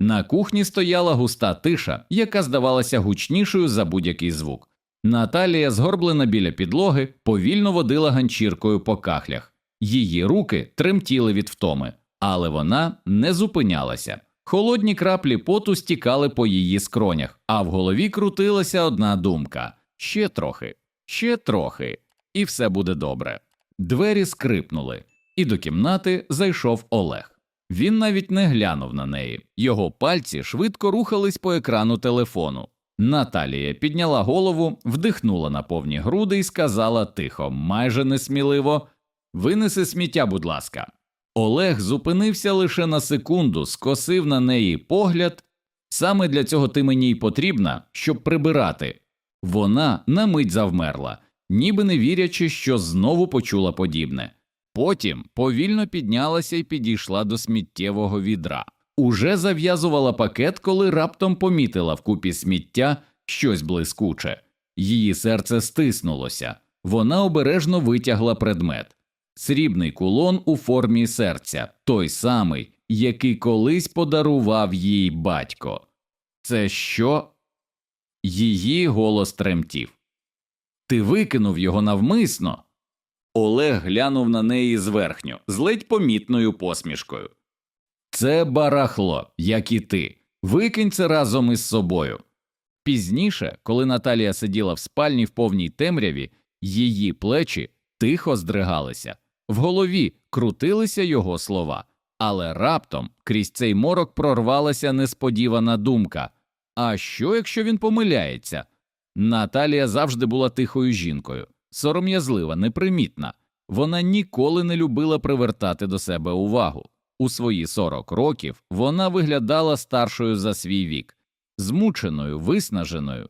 На кухні стояла густа тиша, яка здавалася гучнішою за будь-який звук. Наталія, згорблена біля підлоги, повільно водила ганчіркою по кахлях. Її руки тремтіли від втоми, але вона не зупинялася. Холодні краплі поту стікали по її скронях, а в голові крутилася одна думка ще трохи, ще трохи, і все буде добре. Двері скрипнули, і до кімнати зайшов Олег. Він навіть не глянув на неї, його пальці швидко рухались по екрану телефону. Наталія підняла голову, вдихнула на повні груди і сказала тихо, майже несміливо Винеси сміття, будь ласка. Олег зупинився лише на секунду, скосив на неї погляд. Саме для цього ти мені й потрібна, щоб прибирати. Вона на мить завмерла, ніби не вірячи, що знову почула подібне. Потім повільно піднялася і підійшла до сміттєвого відра. Уже зав'язувала пакет, коли раптом помітила в купі сміття щось блискуче. Її серце стиснулося. Вона обережно витягла предмет срібний кулон у формі серця, той самий, який колись подарував їй батько. Це що? Її голос тремтів. Ти викинув його навмисно. Олег глянув на неї зверхньо, з ледь помітною посмішкою. Це барахло, як і ти. Викинь це разом із собою. Пізніше, коли Наталія сиділа в спальні в повній темряві, її плечі тихо здригалися, в голові крутилися його слова, але раптом крізь цей морок прорвалася несподівана думка а що, якщо він помиляється? Наталія завжди була тихою жінкою, сором'язлива, непримітна. Вона ніколи не любила привертати до себе увагу. У свої 40 років вона виглядала старшою за свій вік, змученою, виснаженою.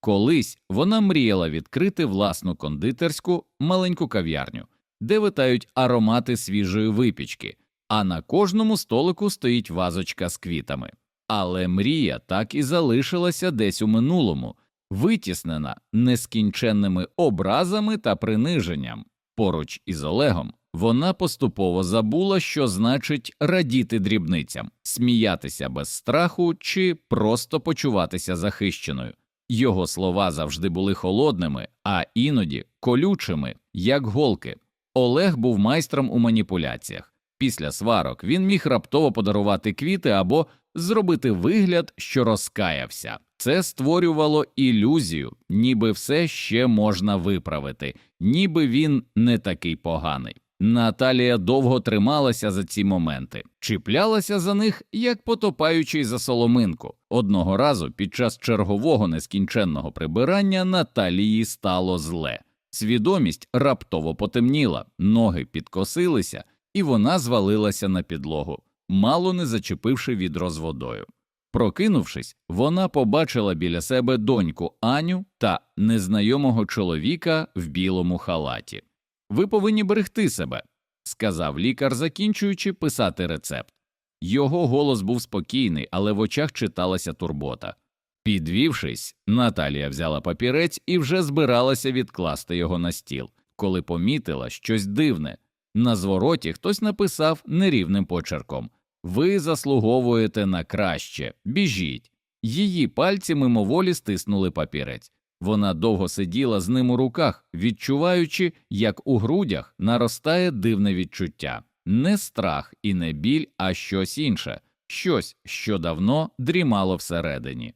Колись вона мріяла відкрити власну кондитерську маленьку кав'ярню, де витають аромати свіжої випічки, а на кожному столику стоїть вазочка з квітами. Але мрія так і залишилася десь у минулому, витіснена нескінченними образами та приниженням. Поруч із Олегом вона поступово забула, що значить радіти дрібницям, сміятися без страху чи просто почуватися захищеною. Його слова завжди були холодними, а іноді колючими, як голки. Олег був майстром у маніпуляціях. Після сварок він міг раптово подарувати квіти або зробити вигляд, що розкаявся. Це створювало ілюзію, ніби все ще можна виправити, ніби він не такий поганий. Наталія довго трималася за ці моменти, чіплялася за них, як потопаючий за соломинку. Одного разу під час чергового нескінченного прибирання Наталії стало зле. Свідомість раптово потемніла, ноги підкосилися, і вона звалилася на підлогу, мало не зачепивши відро з водою. Прокинувшись, вона побачила біля себе доньку Аню та незнайомого чоловіка в білому халаті. Ви повинні берегти себе, сказав лікар, закінчуючи писати рецепт. Його голос був спокійний, але в очах читалася турбота. Підвівшись, Наталія взяла папірець і вже збиралася відкласти його на стіл, коли помітила щось дивне. На звороті хтось написав нерівним почерком Ви заслуговуєте на краще, біжіть. Її пальці мимоволі стиснули папірець. Вона довго сиділа з ним у руках, відчуваючи, як у грудях наростає дивне відчуття не страх і не біль, а щось інше, щось, що давно дрімало всередині.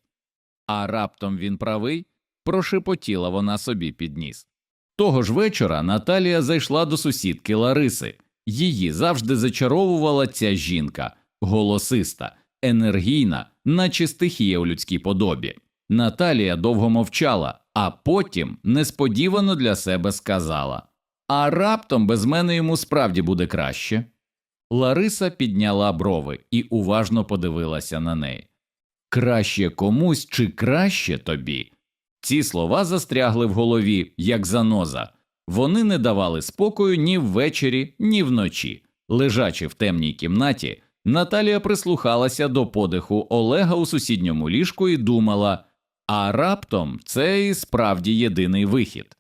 А раптом він правий, прошепотіла вона собі під ніс. Того ж вечора Наталія зайшла до сусідки Лариси. Її завжди зачаровувала ця жінка, голосиста, енергійна, наче стихія у людській подобі. Наталія довго мовчала, а потім несподівано для себе сказала А раптом без мене йому справді буде краще. Лариса підняла брови і уважно подивилася на неї. Краще комусь чи краще тобі. Ці слова застрягли в голові, як заноза. Вони не давали спокою ні ввечері, ні вночі. Лежачи в темній кімнаті, Наталія прислухалася до подиху Олега у сусідньому ліжку і думала а раптом це і справді єдиний вихід.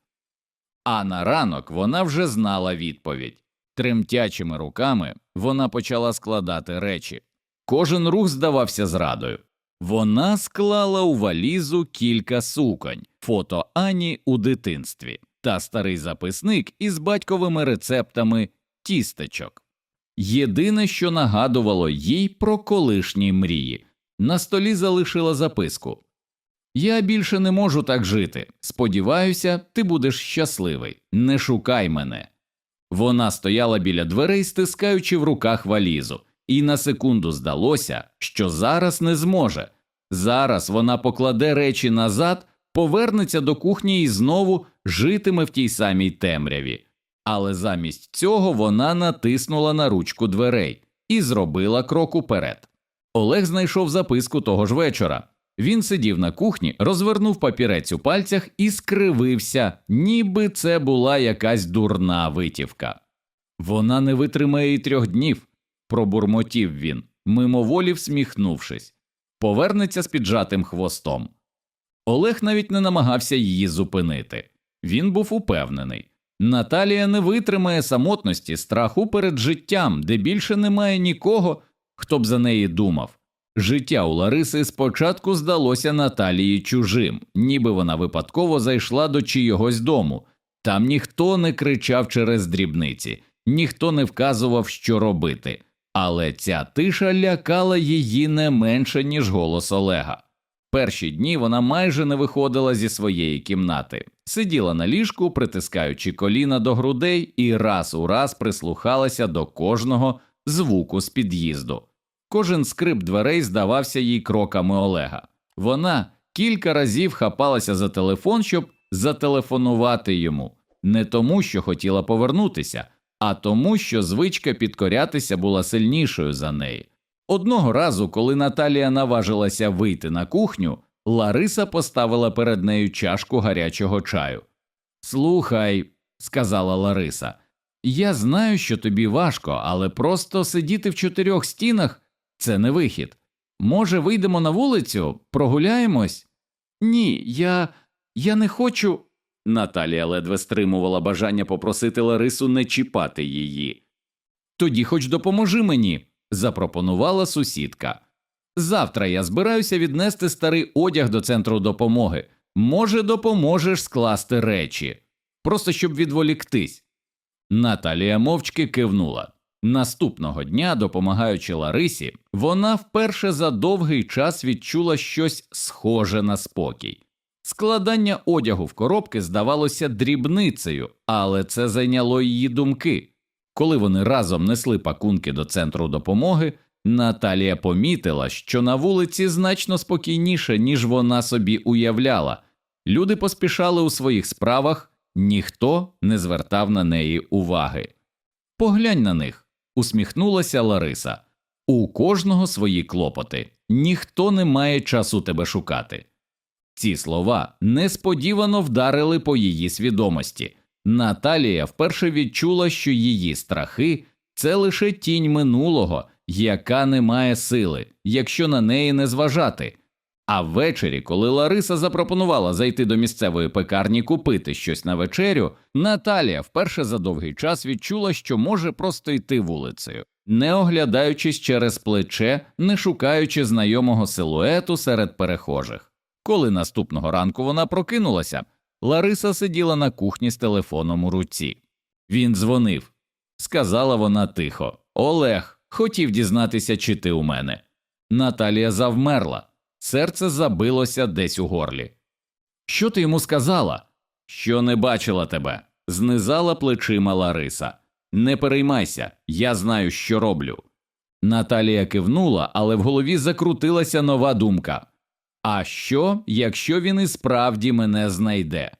А на ранок вона вже знала відповідь. Тремтячими руками вона почала складати речі. Кожен рух здавався зрадою. Вона склала у валізу кілька суконь, фото Ані у дитинстві та старий записник із батьковими рецептами тістечок. Єдине, що нагадувало їй про колишні мрії, на столі залишила записку Я більше не можу так жити. Сподіваюся, ти будеш щасливий. Не шукай мене. Вона стояла біля дверей, стискаючи в руках валізу, і на секунду здалося, що зараз не зможе. Зараз вона покладе речі назад, повернеться до кухні і знову житиме в тій самій темряві. Але замість цього вона натиснула на ручку дверей і зробила крок уперед. Олег знайшов записку того ж вечора. Він сидів на кухні, розвернув папірець у пальцях і скривився, ніби це була якась дурна витівка. Вона не витримає й трьох днів, пробурмотів він, мимоволі всміхнувшись, повернеться з піджатим хвостом. Олег навіть не намагався її зупинити. Він був упевнений. Наталія не витримає самотності, страху перед життям, де більше немає нікого, хто б за неї думав. Життя у Лариси спочатку здалося Наталії чужим, ніби вона випадково зайшла до чийогось дому. Там ніхто не кричав через дрібниці, ніхто не вказував, що робити, але ця тиша лякала її не менше, ніж голос Олега. Перші дні вона майже не виходила зі своєї кімнати, сиділа на ліжку, притискаючи коліна до грудей, і раз у раз прислухалася до кожного звуку з під'їзду. Кожен скрип дверей здавався їй кроками Олега. Вона кілька разів хапалася за телефон, щоб зателефонувати йому, не тому, що хотіла повернутися, а тому, що звичка підкорятися була сильнішою за неї. Одного разу, коли Наталія наважилася вийти на кухню, Лариса поставила перед нею чашку гарячого чаю. Слухай, сказала Лариса, я знаю, що тобі важко, але просто сидіти в чотирьох стінах це не вихід. Може, вийдемо на вулицю, прогуляємось? Ні, я. я не хочу. Наталія ледве стримувала бажання попросити Ларису не чіпати її. Тоді хоч допоможи мені, запропонувала сусідка. Завтра я збираюся віднести старий одяг до центру допомоги. Може, допоможеш скласти речі, просто щоб відволіктись. Наталія мовчки кивнула. Наступного дня, допомагаючи Ларисі, вона вперше за довгий час відчула щось схоже на спокій. Складання одягу в коробки здавалося дрібницею, але це зайняло її думки. Коли вони разом несли пакунки до центру допомоги, Наталія помітила, що на вулиці значно спокійніше, ніж вона собі уявляла. Люди поспішали у своїх справах, ніхто не звертав на неї уваги. Поглянь на них, усміхнулася Лариса. У кожного свої клопоти, ніхто не має часу тебе шукати. Ці слова несподівано вдарили по її свідомості. Наталія вперше відчула, що її страхи це лише тінь минулого, яка не має сили, якщо на неї не зважати. А ввечері, коли Лариса запропонувала зайти до місцевої пекарні купити щось на вечерю, Наталія вперше за довгий час відчула, що може просто йти вулицею, не оглядаючись через плече, не шукаючи знайомого силуету серед перехожих. Коли наступного ранку вона прокинулася, Лариса сиділа на кухні з телефоном у руці. Він дзвонив, сказала вона тихо. Олег хотів дізнатися, чи ти у мене. Наталія завмерла, серце забилося десь у горлі. Що ти йому сказала? Що не бачила тебе, знизала плечима Лариса. Не переймайся, я знаю, що роблю. Наталія кивнула, але в голові закрутилася нова думка. А що, якщо він і справді мене знайде?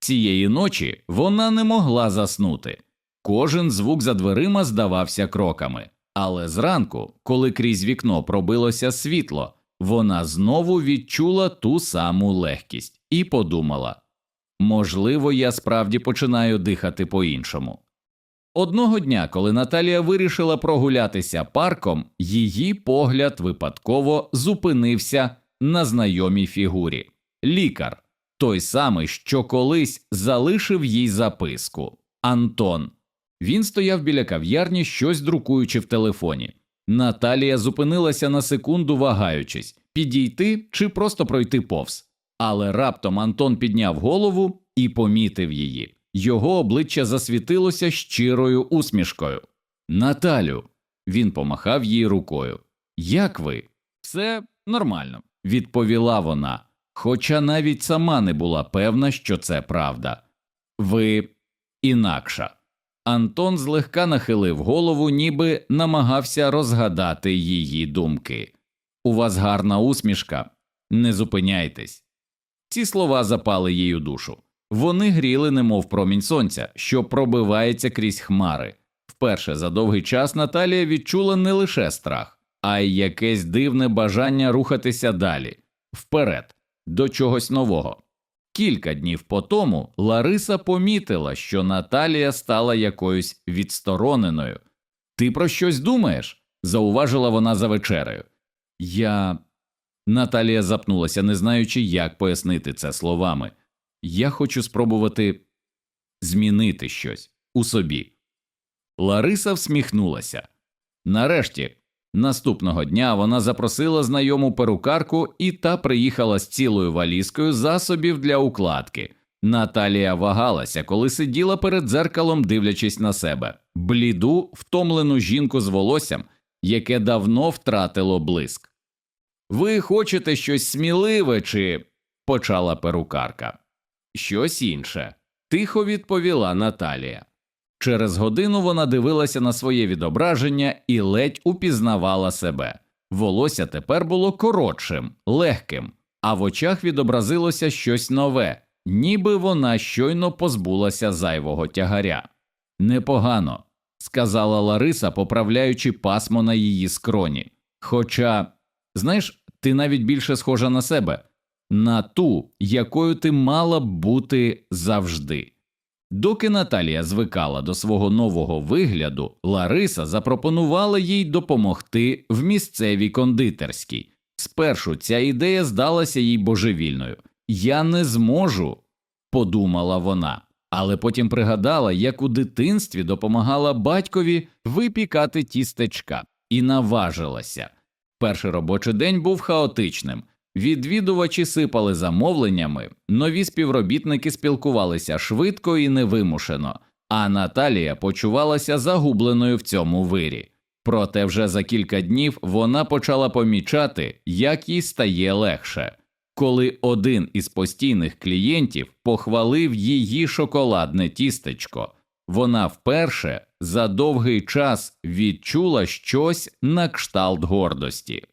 Цієї ночі вона не могла заснути. Кожен звук за дверима здавався кроками, але зранку, коли крізь вікно пробилося світло, вона знову відчула ту саму легкість і подумала можливо, я справді починаю дихати по іншому. Одного дня, коли Наталія вирішила прогулятися парком, її погляд випадково зупинився на знайомій фігурі лікар, той самий, що колись залишив їй записку Антон. Він стояв біля кав'ярні, щось друкуючи в телефоні. Наталія зупинилася на секунду, вагаючись, підійти чи просто пройти повз. Але раптом Антон підняв голову і помітив її. Його обличчя засвітилося щирою усмішкою. Наталю. Він помахав їй рукою. Як ви? Все нормально, відповіла вона, хоча навіть сама не була певна, що це правда. Ви інакша. Антон злегка нахилив голову, ніби намагався розгадати її думки. У вас гарна усмішка, не зупиняйтесь. Ці слова запали їй у душу. Вони гріли, немов промінь сонця, що пробивається крізь хмари. Вперше за довгий час Наталія відчула не лише страх, а й якесь дивне бажання рухатися далі, вперед, до чогось нового. Кілька днів по тому Лариса помітила, що Наталія стала якоюсь відстороненою. Ти про щось думаєш? зауважила вона за вечерею. Я. Наталія запнулася, не знаючи, як пояснити це словами. Я хочу спробувати змінити щось у собі. Лариса всміхнулася. Нарешті, наступного дня вона запросила знайому перукарку, і та приїхала з цілою валізкою засобів для укладки. Наталія вагалася, коли сиділа перед дзеркалом, дивлячись на себе, бліду, втомлену жінку з волоссям, яке давно втратило блиск. Ви хочете щось сміливе чи. почала перукарка. Щось інше, тихо відповіла Наталія. Через годину вона дивилася на своє відображення і ледь упізнавала себе. Волосся тепер було коротшим, легким, а в очах відобразилося щось нове, ніби вона щойно позбулася зайвого тягаря. Непогано, сказала Лариса, поправляючи пасмо на її скроні. Хоча, знаєш, ти навіть більше схожа на себе, на ту, якою ти мала б бути завжди. Доки Наталія звикала до свого нового вигляду, Лариса запропонувала їй допомогти в місцевій кондитерській. Спершу ця ідея здалася їй божевільною. Я не зможу, подумала вона, але потім пригадала, як у дитинстві допомагала батькові випікати тістечка, і наважилася. Перший робочий день був хаотичним. Відвідувачі сипали замовленнями, нові співробітники спілкувалися швидко і невимушено, а Наталія почувалася загубленою в цьому вирі. Проте вже за кілька днів вона почала помічати, як їй стає легше, коли один із постійних клієнтів похвалив її шоколадне тістечко. Вона вперше за довгий час відчула щось на кшталт гордості.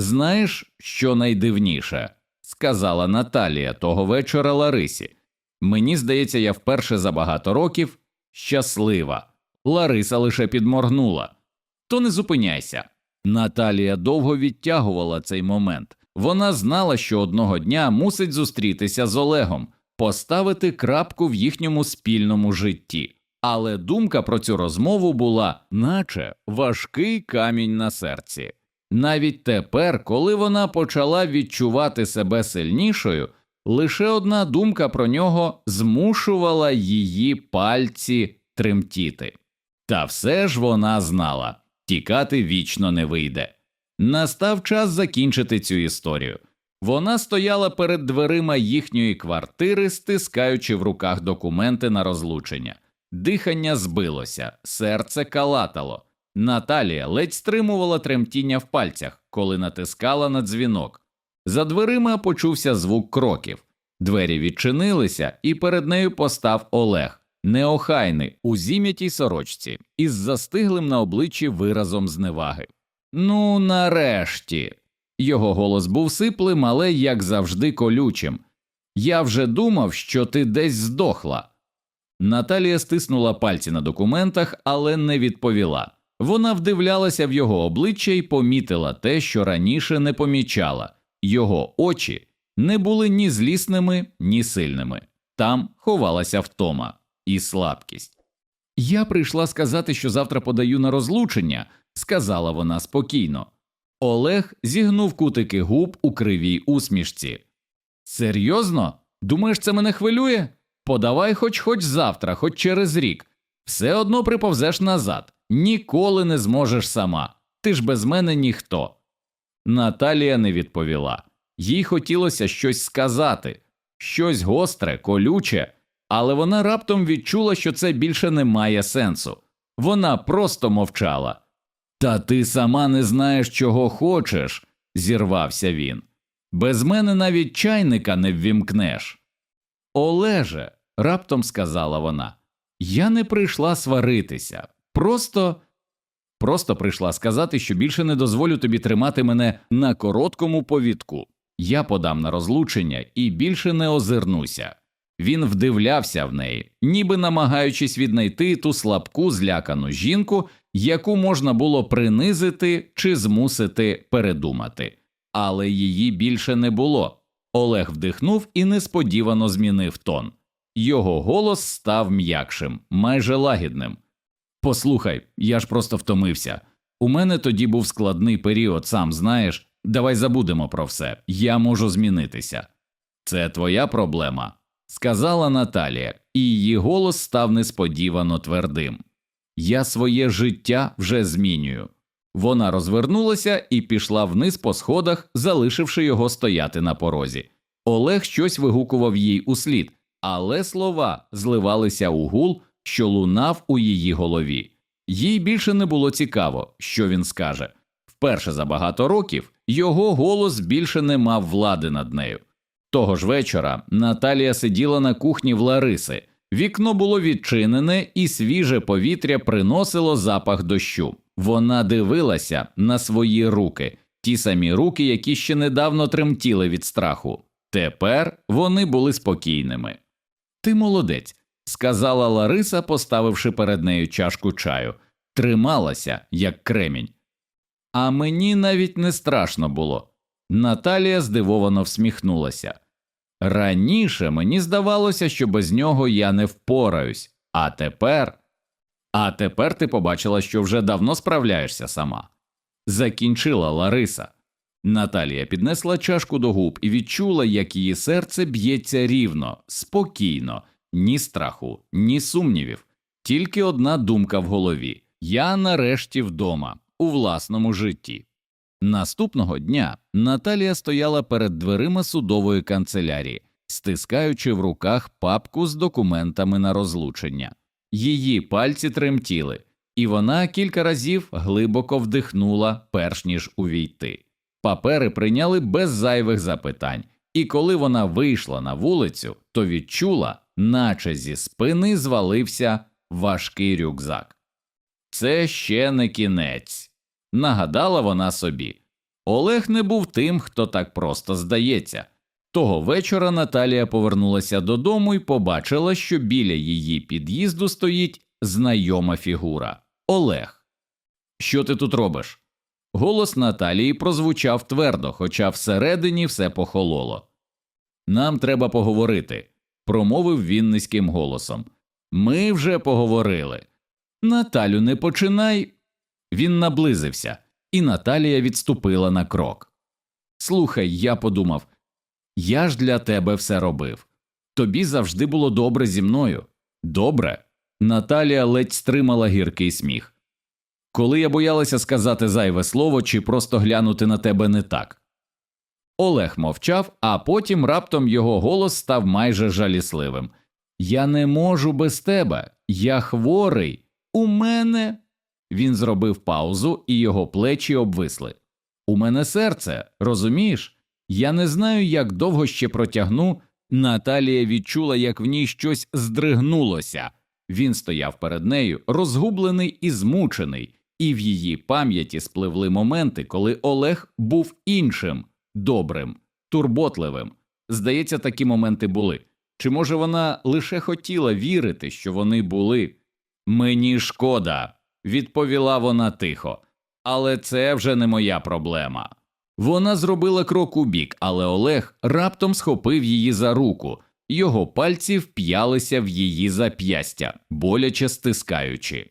Знаєш, що найдивніше? сказала Наталія того вечора Ларисі. Мені здається, я вперше за багато років щаслива. Лариса лише підморгнула. То не зупиняйся. Наталія довго відтягувала цей момент. Вона знала, що одного дня мусить зустрітися з Олегом, поставити крапку в їхньому спільному житті. Але думка про цю розмову була, наче важкий камінь на серці. Навіть тепер, коли вона почала відчувати себе сильнішою, лише одна думка про нього змушувала її пальці тремтіти. Та все ж вона знала тікати вічно не вийде. Настав час закінчити цю історію. Вона стояла перед дверима їхньої квартири, стискаючи в руках документи на розлучення. Дихання збилося, серце калатало. Наталія ледь стримувала тремтіння в пальцях, коли натискала на дзвінок. За дверима почувся звук кроків. Двері відчинилися, і перед нею постав Олег, неохайний у зім'ятій сорочці, із застиглим на обличчі виразом зневаги. Ну, нарешті. Його голос був сиплим, але, як завжди, колючим. Я вже думав, що ти десь здохла. Наталія стиснула пальці на документах, але не відповіла. Вона вдивлялася в його обличчя і помітила те, що раніше не помічала його очі не були ні злісними, ні сильними. Там ховалася втома і слабкість. Я прийшла сказати, що завтра подаю на розлучення, сказала вона спокійно. Олег зігнув кутики губ у кривій усмішці. Серйозно? Думаєш, це мене хвилює? Подавай хоч хоч завтра, хоч через рік. Все одно приповзеш назад, ніколи не зможеш сама. Ти ж без мене ніхто. Наталія не відповіла. Їй хотілося щось сказати, щось гостре, колюче, але вона раптом відчула, що це більше не має сенсу. Вона просто мовчала. Та ти сама не знаєш, чого хочеш, зірвався він. Без мене навіть чайника не ввімкнеш. Олеже, раптом сказала вона, я не прийшла сваритися. Просто просто прийшла сказати, що більше не дозволю тобі тримати мене на короткому повідку. Я подам на розлучення і більше не озирнуся. Він вдивлявся в неї, ніби намагаючись віднайти ту слабку злякану жінку, яку можна було принизити чи змусити передумати. Але її більше не було. Олег вдихнув і несподівано змінив тон. Його голос став м'якшим, майже лагідним. Послухай, я ж просто втомився. У мене тоді був складний період, сам знаєш. Давай забудемо про все. Я можу змінитися. Це твоя проблема, сказала Наталія, і її голос став несподівано твердим. Я своє життя вже змінюю. Вона розвернулася і пішла вниз по сходах, залишивши його стояти на порозі. Олег щось вигукував їй услід, але слова зливалися у гул, що лунав у її голові. Їй більше не було цікаво, що він скаже. Вперше за багато років його голос більше не мав влади над нею. Того ж вечора Наталія сиділа на кухні в Лариси. Вікно було відчинене, і свіже повітря приносило запах дощу. Вона дивилася на свої руки, ті самі руки, які ще недавно тремтіли від страху. Тепер вони були спокійними. Ти молодець, сказала Лариса, поставивши перед нею чашку чаю, трималася, як кремінь. А мені навіть не страшно було. Наталія здивовано всміхнулася. Раніше мені здавалося, що без нього я не впораюсь, а тепер. А тепер ти побачила, що вже давно справляєшся сама. Закінчила Лариса. Наталія піднесла чашку до губ і відчула, як її серце б'ється рівно, спокійно, ні страху, ні сумнівів, тільки одна думка в голові я нарешті вдома, у власному житті. Наступного дня Наталія стояла перед дверима судової канцелярії, стискаючи в руках папку з документами на розлучення. Її пальці тремтіли, і вона кілька разів глибоко вдихнула, перш ніж увійти. Папери прийняли без зайвих запитань, і коли вона вийшла на вулицю, то відчула, наче зі спини звалився важкий рюкзак. Це ще не кінець, нагадала вона собі. Олег не був тим, хто так просто здається. Того вечора Наталія повернулася додому і побачила, що біля її під'їзду стоїть знайома фігура Олег. Що ти тут робиш? Голос Наталії прозвучав твердо, хоча всередині все похололо. Нам треба поговорити, промовив він низьким голосом. Ми вже поговорили. Наталю, не починай. Він наблизився, і Наталія відступила на крок. Слухай, я подумав, я ж для тебе все робив. Тобі завжди було добре зі мною. Добре. Наталія ледь стримала гіркий сміх. Коли я боялася сказати зайве слово чи просто глянути на тебе не так. Олег мовчав, а потім раптом його голос став майже жалісливим. Я не можу без тебе, я хворий. У мене. Він зробив паузу, і його плечі обвисли. У мене серце, розумієш? Я не знаю, як довго ще протягну. Наталія відчула, як в ній щось здригнулося. Він стояв перед нею, розгублений і змучений, і в її пам'яті спливли моменти, коли Олег був іншим, добрим, турботливим. Здається, такі моменти були. Чи може вона лише хотіла вірити, що вони були? Мені шкода, відповіла вона тихо, але це вже не моя проблема. Вона зробила крок у бік, але Олег раптом схопив її за руку, його пальці вп'ялися в її зап'ястя, боляче стискаючи.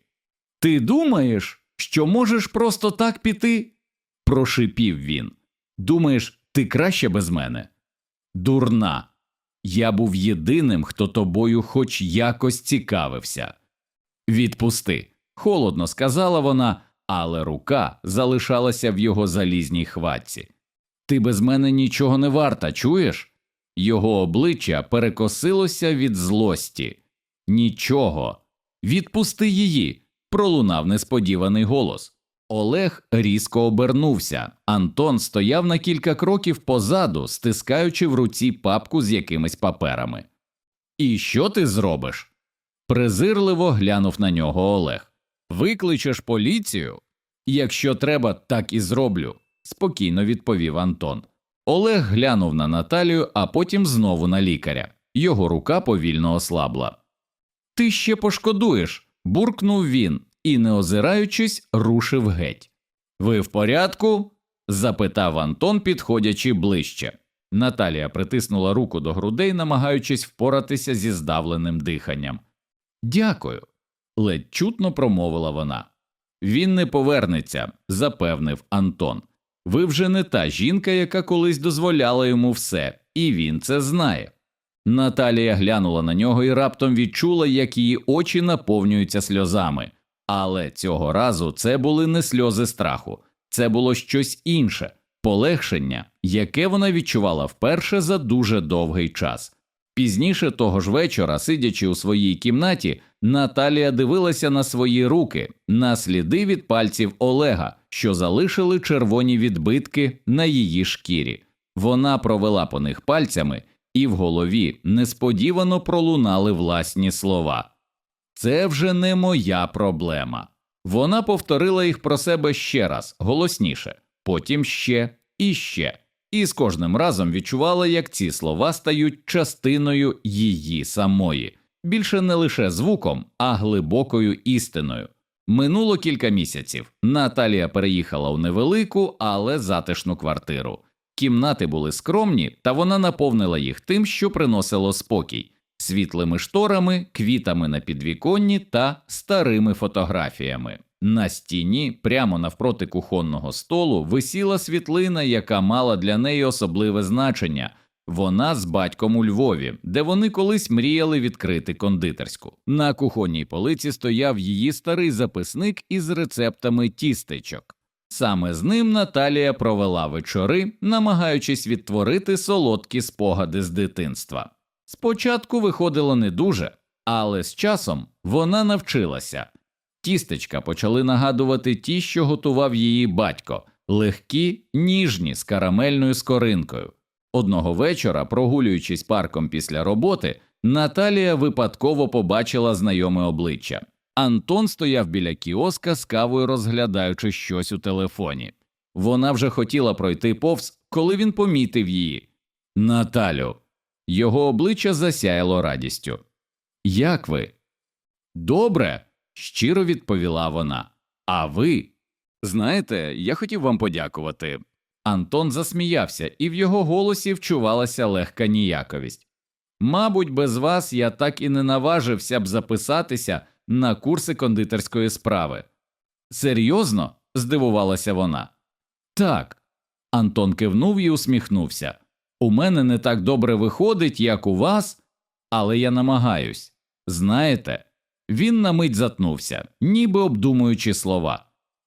Ти думаєш, що можеш просто так піти? прошипів він. Думаєш, ти краще без мене? Дурна. Я був єдиним, хто тобою хоч якось цікавився. Відпусти, холодно сказала вона, але рука залишалася в його залізній хватці. Ти без мене нічого не варта, чуєш? Його обличчя перекосилося від злості. Нічого. Відпусти її. пролунав несподіваний голос. Олег різко обернувся. Антон стояв на кілька кроків позаду, стискаючи в руці папку з якимись паперами. І що ти зробиш? презирливо глянув на нього Олег. Викличеш поліцію? Якщо треба, так і зроблю, спокійно відповів Антон. Олег глянув на Наталію, а потім знову на лікаря. Його рука повільно ослабла. Ти ще пошкодуєш, буркнув він і, не озираючись, рушив геть. Ви в порядку? запитав Антон, підходячи ближче. Наталія притиснула руку до грудей, намагаючись впоратися зі здавленим диханням. Дякую, ледь чутно промовила вона. Він не повернеться, запевнив Антон. Ви вже не та жінка, яка колись дозволяла йому все, і він це знає. Наталія глянула на нього і раптом відчула, як її очі наповнюються сльозами. Але цього разу це були не сльози страху, це було щось інше полегшення, яке вона відчувала вперше за дуже довгий час. Пізніше того ж вечора, сидячи у своїй кімнаті, Наталія дивилася на свої руки, на сліди від пальців Олега, що залишили червоні відбитки на її шкірі. Вона провела по них пальцями, і в голові несподівано пролунали власні слова. Це вже не моя проблема. Вона повторила їх про себе ще раз, голосніше, потім ще і ще, і з кожним разом відчувала, як ці слова стають частиною її самої, більше не лише звуком, а глибокою істиною. Минуло кілька місяців. Наталія переїхала у невелику, але затишну квартиру. Кімнати були скромні, та вона наповнила їх тим, що приносило спокій світлими шторами, квітами на підвіконні та старими фотографіями. На стіні, прямо навпроти кухонного столу, висіла світлина, яка мала для неї особливе значення. Вона з батьком у Львові, де вони колись мріяли відкрити кондитерську. На кухонній полиці стояв її старий записник із рецептами тістечок. Саме з ним Наталія провела вечори, намагаючись відтворити солодкі спогади з дитинства. Спочатку виходило не дуже, але з часом вона навчилася. Тістечка почали нагадувати ті, що готував її батько, легкі, ніжні з карамельною скоринкою. Одного вечора, прогулюючись парком після роботи, Наталія випадково побачила знайоме обличчя. Антон стояв біля кіоска з кавою, розглядаючи щось у телефоні. Вона вже хотіла пройти повз, коли він помітив її. Наталю. Його обличчя засяяло радістю. Як ви? Добре, щиро відповіла вона. А ви? Знаєте, я хотів вам подякувати. Антон засміявся, і в його голосі вчувалася легка ніяковість. Мабуть, без вас я так і не наважився б записатися на курси кондитерської справи. Серйозно? здивувалася вона. Так. Антон кивнув і усміхнувся. У мене не так добре виходить, як у вас, але я намагаюсь. Знаєте, він на мить затнувся, ніби обдумуючи слова.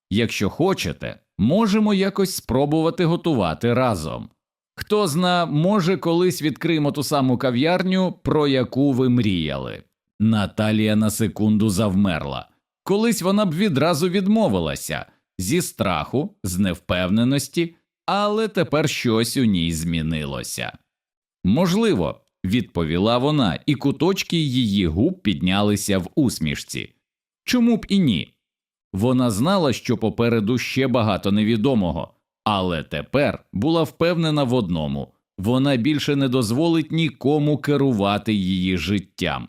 Якщо хочете, можемо якось спробувати готувати разом. Хто зна, може, колись відкриємо ту саму кав'ярню, про яку ви мріяли. Наталія на секунду завмерла. Колись вона б відразу відмовилася зі страху, з невпевненості, але тепер щось у ній змінилося. Можливо, відповіла вона, і куточки її губ піднялися в усмішці. Чому б і ні? Вона знала, що попереду ще багато невідомого, але тепер була впевнена в одному вона більше не дозволить нікому керувати її життям.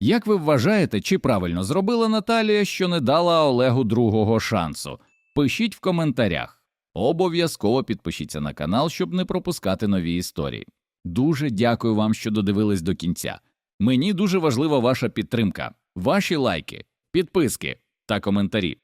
Як ви вважаєте, чи правильно зробила Наталія, що не дала Олегу другого шансу? Пишіть в коментарях. Обов'язково підпишіться на канал, щоб не пропускати нові історії. Дуже дякую вам, що додивились до кінця. Мені дуже важлива ваша підтримка, ваші лайки, підписки та коментарі.